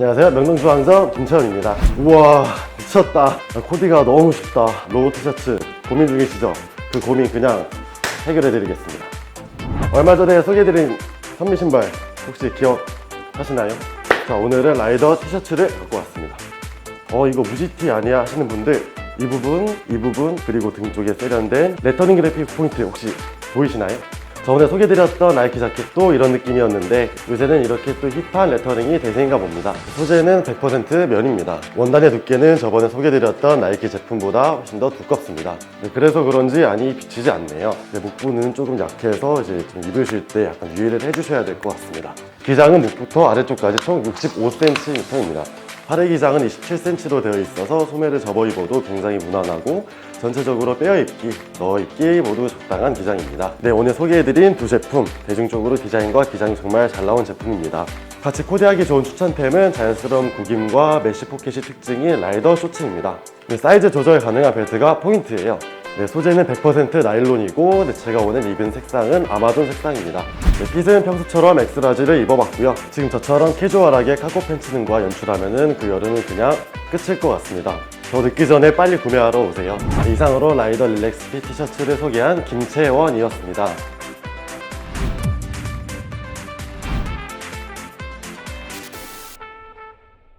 안녕하세요 명동주황점 김채원입니다 우와 미쳤다 아, 코디가 너무 쉽다 로고 티셔츠 고민 중이시죠? 그 고민 그냥 해결해 드리겠습니다 얼마 전에 소개해드린 선미 신발 혹시 기억하시나요? 자 오늘은 라이더 티셔츠를 갖고 왔습니다 어 이거 무지티 아니야 하시는 분들 이 부분, 이 부분 그리고 등 쪽에 세련된 레터닝 그래픽 포인트 혹시 보이시나요? 저번에 소개드렸던 나이키 자켓도 이런 느낌이었는데 요새는 이렇게 또 힙한 레터링이 대세인가 봅니다. 소재는 100% 면입니다. 원단의 두께는 저번에 소개드렸던 나이키 제품보다 훨씬 더 두껍습니다. 네, 그래서 그런지 안이 비치지 않네요. 네, 목부는 조금 약해서 이제 좀 입으실 때 약간 유의를 해주셔야 될 것 같습니다. 기장은 목부터 아래쪽까지 총 65cm입니다. 팔의 기장은 27cm로 되어 있어서 소매를 접어 입어도 굉장히 무난하고 전체적으로 빼어 입기, 넣어 입기 모두 적당한 기장입니다. 네, 오늘 소개해드린 두 제품 대중적으로 디자인과 기장이 정말 잘 나온 제품입니다. 같이 코디하기 좋은 추천템은 자연스러운 구김과 메쉬 포켓이 특징인 라이더 쇼츠입니다. 네, 사이즈 조절 가능한 벨트가 포인트예요. 네, 소재는 100% 나일론이고 네, 제가 오늘 입은 색상은 아마존 색상입니다. 네, 핏은 평소처럼 엑스라지를 입어봤고요. 지금 저처럼 캐주얼하게 카고 팬츠 등과 연출하면 그 여름은 그냥 끝일 것 같습니다. 더 늦기 전에 빨리 구매하러 오세요. 네, 이상으로 라이더 릴렉스 핏 티셔츠를 소개한 김채원이었습니다.